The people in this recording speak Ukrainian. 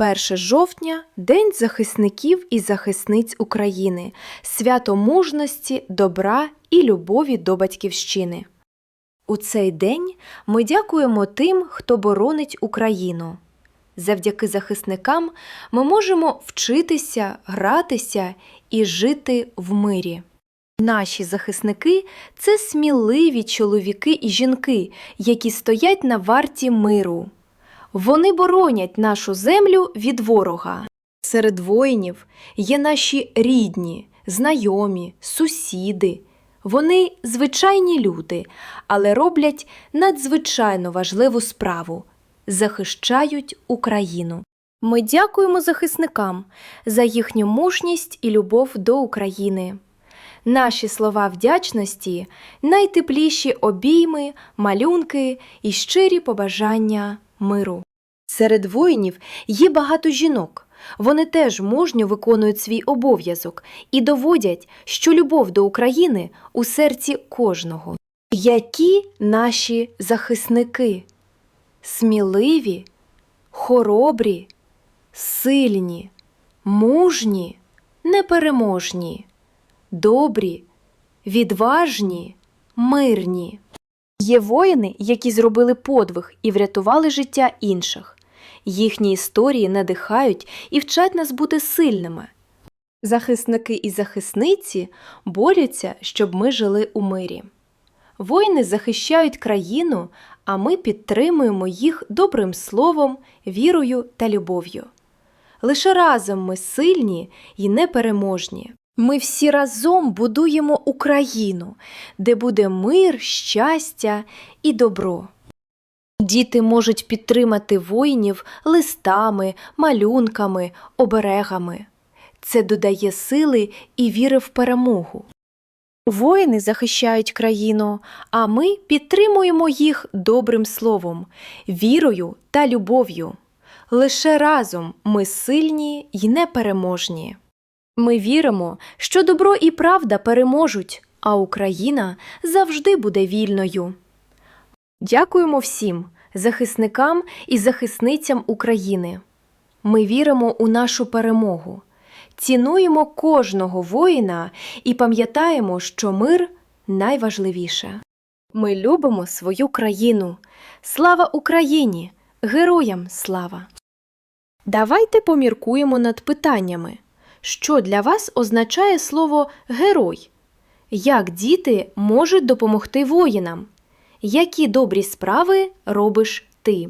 1 жовтня День захисників і захисниць України, свято мужності, добра і любові до батьківщини. У цей день ми дякуємо тим, хто боронить Україну. Завдяки захисникам ми можемо вчитися, гратися і жити в мирі. Наші захисники це сміливі чоловіки і жінки, які стоять на варті миру. Вони боронять нашу землю від ворога. Серед воїнів є наші рідні, знайомі, сусіди. Вони звичайні люди, але роблять надзвичайно важливу справу захищають Україну. Ми дякуємо захисникам за їхню мужність і любов до України. Наші слова вдячності найтепліші обійми, малюнки і щирі побажання миру. Серед воїнів є багато жінок. Вони теж мужньо виконують свій обов'язок і доводять, що любов до України у серці кожного. Які наші захисники? Сміливі, хоробрі, сильні, мужні, непереможні, добрі, відважні, мирні. Є воїни, які зробили подвиг і врятували життя інших. Їхні історії надихають і вчать нас бути сильними. Захисники і захисниці борються, щоб ми жили у мирі. Воїни захищають країну, а ми підтримуємо їх добрим словом, вірою та любов'ю. Лише разом ми сильні і непереможні. Ми всі разом будуємо Україну, де буде мир, щастя і добро. Діти можуть підтримати воїнів листами, малюнками, оберегами. Це додає сили і віри в перемогу. Воїни захищають країну, а ми підтримуємо їх добрим словом, вірою та любов'ю. Лише разом ми сильні й непереможні. Ми віримо, що добро і правда переможуть, а Україна завжди буде вільною. Дякуємо всім захисникам і захисницям України. Ми віримо у нашу перемогу, цінуємо кожного воїна і пам'ятаємо, що мир найважливіше. Ми любимо свою країну. Слава Україні! Героям слава! Давайте поміркуємо над питаннями. Що для вас означає слово герой? Як діти можуть допомогти воїнам? Які добрі справи робиш ти?